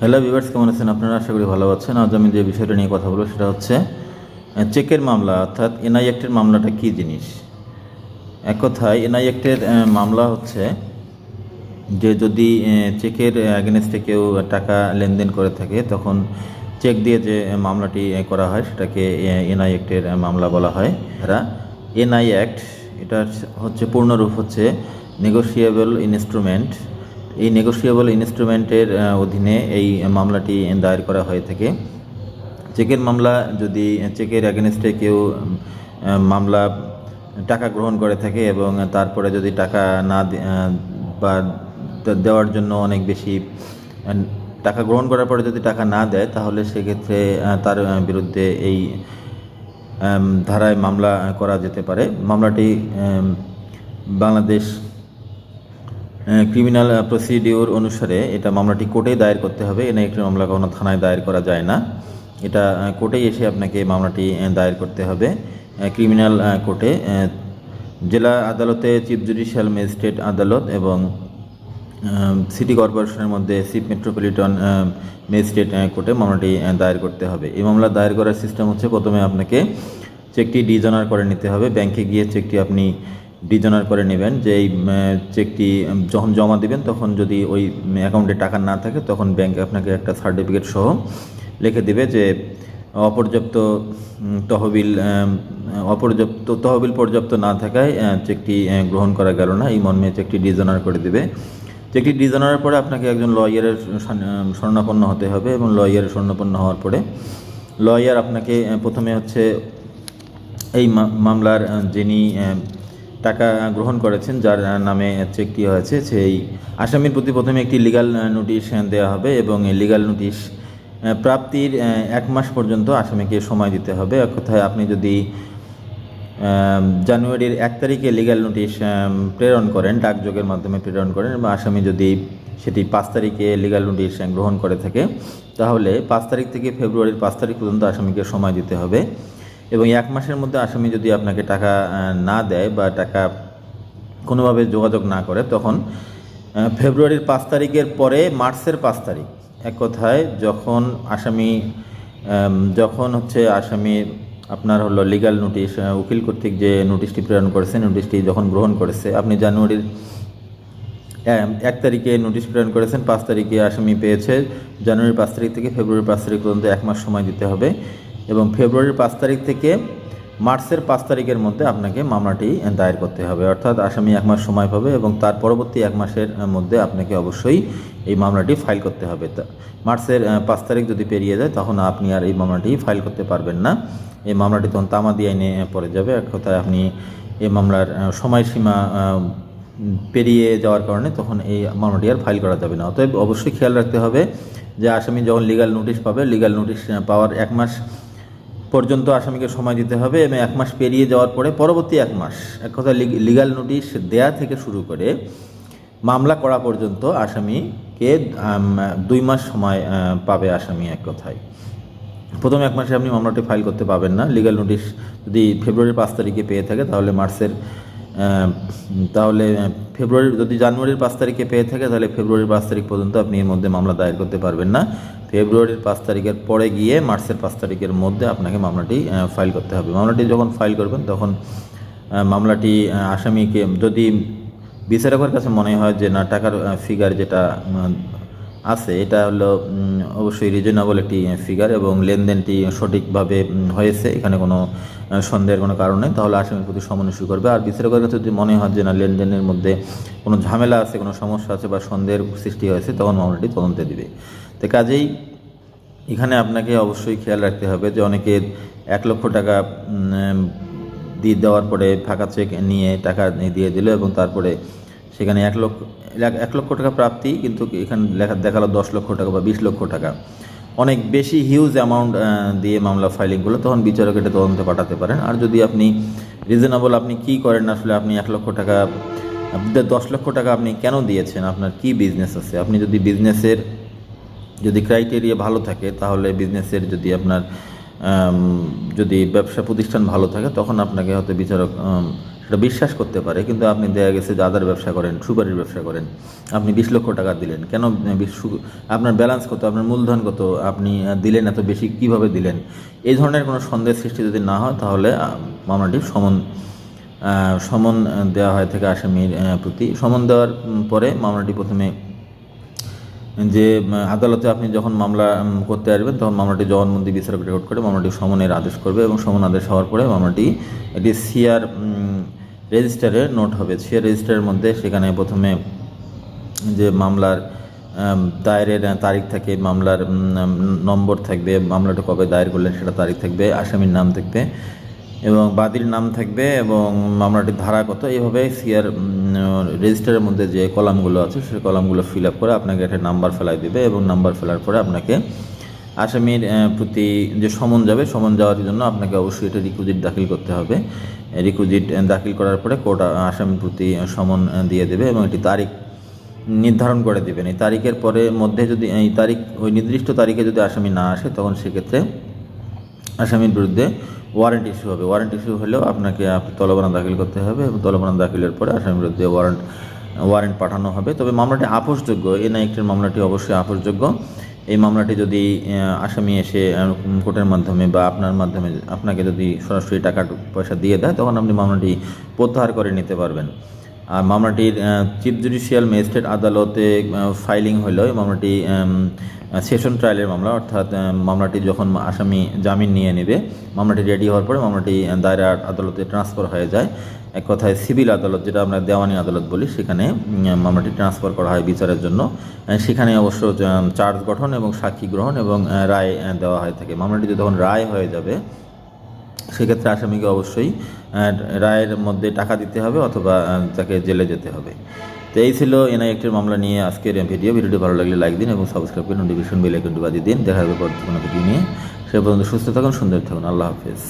Hello viewers কেমন আছেন? আপনারা আশা করি ভালো আছেন। আজ আমি যে বিষয়টা নিয়ে কথা বলব সেটা হচ্ছে চেকের মামলা, অর্থাৎ এনআই অ্যাক্টের মামলাটা কী জিনিস? এক কথায়, এনআই অ্যাক্টের মামলা হচ্ছে যে যদি চেকের অ্যাগেনস্টে কেউ টাকা লেনদেন করে থাকে, তখন চেক দিয়ে যে মামলাটি করা হয়, সেটাকে এনআই অ্যাক্টের মামলা বলা হয়। এরা এনআই অ্যাক্ট এটা হচ্ছে, পূর্ণরূপ হচ্ছে নেগোশিয়েবল ইনস্ট্রুমেন্ট এই নেগোশিয়েবল ইনস্ট্রুমেন্টের অধীনে এই মামলাটি দায়ের করা হয়ে থাকে। চেকের মামলা যদি, চেকের অ্যাগেনস্টে কেউ মামলা, টাকা গ্রহণ করে থাকে এবং তারপরে যদি টাকা না বা দেওয়ার জন্য অনেক বেশি টাকা গ্রহণ করার পরে যদি টাকা না দেয়, তাহলে সেক্ষেত্রে তার বিরুদ্ধে এই ধারায় মামলা করা যেতে পারে। মামলাটি বাংলাদেশ ক্রিমিনাল প্রসিডিওর অনুসারে এটা মামলাটি কোর্টেই দায়ের করতে হবে। এনে একটি মামলা কখনো থানায় দায়ের করা যায় না। এটা কোর্টেই এসে আপনাকে মামলাটি দায়ের করতে হবে। ক্রিমিনাল কোর্টে জেলা আদালতে চিফ জুডিশিয়াল ম্যাজিস্ট্রেট আদালত এবং সিটি কর্পোরেশনের মধ্যে চিফ মেট্রোপলিটন ম্যাজিস্ট্রেট কোর্টে মামলাটি দায়ের করতে হবে। এই মামলা দায়ের করার সিস্টেম হচ্ছে প্রথমে আপনাকে চেকটি ডিজনার করে নিতে হবে। ব্যাংকে গিয়ে চেকটি আপনি ডিজনার করে নেবেন যে এই চেকটি যখন জমা দিবেন তখন যদি ওই অ্যাকাউন্টে টাকা না থাকে তখন ব্যাংক আপনাকে একটা সার্টিফিকেট সহ লিখে দেবে যে অপর্যাপ্ত তহবিল অপর্যাপ্ত, তহবিল পর্যাপ্ত না থাকায় চেকটি গ্রহণ করা গেল না। এই মর্মে চেকটি ডিজনার করে দেবে। চেকটি ডিজনারের পরে আপনাকে একজন লয়ারের স্বর্ণাপন্ন হতে হবে এবং লয়ারের স্বর্ণাপন্ন হওয়ার পরে লয়ার আপনাকে প্রথমে হচ্ছে এই মামলার যিনি টাকা গ্রহণ করেছেন, যার নামে চেকটি হয়েছে, সেই আসামির প্রতি প্রথমে একটি লিগাল নোটিশ দেওয়া হবে এবং লিগাল নোটিশ প্রাপ্তির এক মাস পর্যন্ত আসামিকে সময় দিতে হবে। কোথায় আপনি যদি জানুয়ারির এক তারিখে লিগ্যাল নোটিশ প্রেরণ করেন, ডাকযোগের মাধ্যমে প্রেরণ করেন এবং আসামি যদি সেটি পাঁচ তারিখে লিগাল নোটিশ গ্রহণ করে থাকে, তাহলে পাঁচ তারিখ থেকে ফেব্রুয়ারির পাঁচ তারিখ পর্যন্ত আসামিকে সময় দিতে হবে। এবং এক মাসের মধ্যে আসামি যদি আপনাকে টাকা না দেয় বা টাকা কোনোভাবে যোগাযোগ না করে, তখন ফেব্রুয়ারির পাঁচ তারিখের পরে মার্চের পাঁচ তারিখ, এক কথায় যখন আসামি যখন হচ্ছে আসামি আপনার হলো লিগ্যাল নোটিশ উকিল কর্তৃক যে নোটিশটি প্রেরণ করেছে নোটিশটি যখন গ্রহণ করেছে, আপনি জানুয়ারির এক তারিখে নোটিশ প্রেরণ করেছেন, পাঁচ তারিখে আসামি পেয়েছে, জানুয়ারির পাঁচ তারিখ থেকে ফেব্রুয়ারির পাঁচ তারিখ পর্যন্ত এক মাস সময় দিতে হবে। এবং ফেব্রুয়ারির পাঁচ তারিখ থেকে মার্চের পাঁচ তারিখের মধ্যে আপনাকে মামলাটি দায়ের করতে হবে। অর্থাৎ আসামি এক মাস সময় পাবে এবং তার পরবর্তী এক মাসের মধ্যে আপনাকে অবশ্যই এই মামলাটি ফাইল করতে হবে। মার্চের পাঁচ তারিখ যদি পেরিয়ে যায়, তখন আপনি আর এই মামলাটি ফাইল করতে পারবেন না। এই মামলাটি তখন তামাদি আইনে পড়ে যাবে। এক কথায় আপনি এই মামলার সময়সীমা পেরিয়ে যাওয়ার কারণে তখন এই মামলাটি আর ফাইল করা যাবে না। অতএব অবশ্যই খেয়াল রাখতে হবে যে আসামি যখন লিগাল নোটিশ পাবে লিগাল নোটিশ পাওয়ার এক মাস পর্যন্ত আসামিকে সময় দিতে হবে। এবং এক মাস পেরিয়ে যাওয়ার পরে পরবর্তী এক মাস। এক কথা লিগাল নোটিশ দেয়া থেকে শুরু করে মামলা করা পর্যন্ত আসামিকে দুই মাস সময় পাবে আসামি এক কথায়। প্রথম এক মাসে আপনি মামলাটি ফাইল করতে পাবেন না। লিগাল নোটিশ যদি ফেব্রুয়ারির পাঁচ তারিখে পেয়ে থাকে, তাহলে মার্চের তাহলে আহ, ফেব্রুয়ারি যদি জানুয়ারির পাঁচ তারিখে পেয়ে থাকে তাহলে ফেব্রুয়ারির পাঁচ তারিখ পর্যন্ত আপনি এর মধ্যে মামলা দায়ের করতে পারবেন না। ফেব্রুয়ারির পাঁচ তারিখের পরে গিয়ে মার্চের পাঁচ তারিখের মধ্যে আপনাকে মামলাটি ফাইল করতে হবে। মামলাটি যখন ফাইল করবেন তখন মামলাটি আসামিকে যদি বিচারকের কাছে মনে হয় যে না টাকার ফিগার যেটা আছে, এটা হলো অবশ্যই রিজনেবল একটি ফিগার এবং লেনদেনটি সঠিকভাবে হয়েছে, এখানে কোনো সন্দেহের কোনো কারণ নেই। তাহলে আসামির প্রতি সমন ইস্যু করবে। আর বিচারকের কাছে যদি মনে হয় যে না, লেনদেনের মধ্যে কোনো ঝামেলা আছে, কোনো সমস্যা আছে বা সন্দেহের সৃষ্টি হয়েছে, তখন মামলাটি তদন্তে দিবে। তো কাজেই এখানে আপনাকে অবশ্যই খেয়াল রাখতে হবে যে অনেকে এক লক্ষ টাকা দিয়ে দেওয়ার পরে ফাঁকা চেক নিয়ে টাকা দিয়ে দিল এবং তারপরে সেখানে এক লক্ষ, এক- লক্ষ টাকা প্রাপ্তি, কিন্তু এখানে লেখা, দেখাল দশ লক্ষ টাকা বা বিশ লক্ষ টাকা। অনেক বেশি হিউজ অ্যামাউন্ট দিয়ে মামলা ফাইলিং করলে, তখন বিচারক এটা তদন্তে পাঠাতে পারেন। আর যদি আপনি রিজনেবল আপনি কি করেন আসলে আপনি এক লক্ষ টাকা দশ লক্ষ টাকা আপনি কেন দিয়েছেন? আপনার কি বিজনেস আছে? আপনি যদি বিজনেসের যদি ক্রাইটেরিয়া ভালো থাকে, তাহলে বিজনেসের যদি আপনার যদি ব্যবসা প্রতিষ্ঠান ভালো থাকে, তখন আপনাকে হয়তো বিচারক সেটা বিশ্বাস করতে পারে, কিন্তু আপনি দেয়া গেছে যে আদার ব্যবসা করেন, সুপারির ব্যবসা করেন। আপনি বিশ লক্ষ টাকা দিলেন, কেন আপনার ব্যালেন্স কত, আপনার মূলধন কত, আপনি দিলেন এত বেশি, কীভাবে দিলেন? এই ধরনের কোনো সন্দেহ সৃষ্টি যদি না হয়, তাহলে মামলাটি সমন সমন দেওয়া হয় থেকে আসামির প্রতি, সমন দেওয়ার পরে মামলাটি প্রথমে যে আদালতে আপনি যখন মামলা করতে আসবেন, তখন মামলাটি জবানবন্দি বিচারক রেকর্ড করে মামলাটি সমনের আদেশ করবে এবং সমন আদেশ হওয়ার পরে মামলাটি একটি সিআর রেজিস্টারে নোট হবে। সিআর রেজিস্টারের মধ্যে সেখানে প্রথমে যে মামলার দায়েরের তারিখ থাকে, মামলার নম্বর থাকবে, মামলাটা কবে দায়ের করলেন সেটা তারিখ থাকবে, আসামির নাম থাকবে এবং বাদীর নাম থাকবে এবং মামলাটির ধারা কত এইভাবে সিআর রেজিস্টারের মধ্যে যে কলামগুলো আছে সেই কলামগুলো ফিল আপ করে আপনাকে একটা নাম্বার ফেলাই দেবে এবং নাম্বার ফেলার পরে আপনাকে আসামির প্রতি যে সমন যাবে, সমন যাওয়ার জন্য আপনাকে অবশ্যই এটা রিকুইজিট দাখিল করতে হবে। রিকুইজিট দাখিল করার পরে কোর্ট আসামির প্রতি সমন দিয়ে দেবে এবং একটি তারিখ নির্ধারণ করে দেবেন। এই তারিখের পরে মধ্যে যদি, এই তারিখ, ওই নির্দিষ্ট তারিখে যদি আসামি না আসে, তখন সেক্ষেত্রে আসামির বিরুদ্ধে ওয়ারেন্ট ইস্যু হবে। ওয়ারেন্ট ইস্যু হলেও আপনাকে আপনি তলবানা দাখিল করতে হবে এবং তলবানা দাখিলের পরে আসামির বিরুদ্ধে ওয়ারেন্ট ওয়ারেন্ট পাঠানো হবে। তবে মামলাটি আপোষযোগ্য এনআই একটির মামলাটি অবশ্যই আপোষযোগ্য। এই মামলাটি যদি আসামি এসে কোর্টের মাধ্যমে বা আপনার মাধ্যমে আপনাকে যদি সরাসরি টাকা, পয়সা দিয়ে দেয়, তখন আপনি মামলাটি প্রত্যাহার করে নিতে পারবেন। আর মামলাটির চিফ জুডিশিয়াল ম্যাজিস্ট্রেট আদালতে ফাইলিং হলো মামলাটি সেশন ট্রায়ালের মামলা, অর্থাৎ মামলাটি যখন আসামি জামিন নিয়ে নেবে, মামলাটি রেডি হওয়ার পরে মামলাটি দায়রা আদালতে ট্রান্সফার হয়ে যায়। এক কথায় সিভিল আদালত, যেটা আমরা দেওয়ানি আদালত বলি, সেখানে মামলাটি ট্রান্সফার করা হয় বিচারের জন্য। সেখানে অবশ্য চার্জ গঠন এবং সাক্ষী গ্রহণ এবং রায় দেওয়া হয়ে থাকে। মামলাটি যদি তখন রায় হয়ে যাবে সেক্ষেত্রে আসামিকে অবশ্যই রায়ের মধ্যে টাকা দিতে হবে অথবা তাকে জেলে যেতে হবে। তো এই ছিল এনআই একটির মামলা নিয়ে আজকের ভিডিও। ভিডিওটি ভালো লাগলে লাইক দিন এবং সাবস্ক্রাইব করে নোটিফিকেশন বেল আইকনটি বাজিয়ে দিন। দেখা হবে পরবর্তী ভিডিও নিয়ে। সে পর্যন্ত সুস্থ থাকুন, সুন্দর থাকুন। আল্লাহ হাফেজ।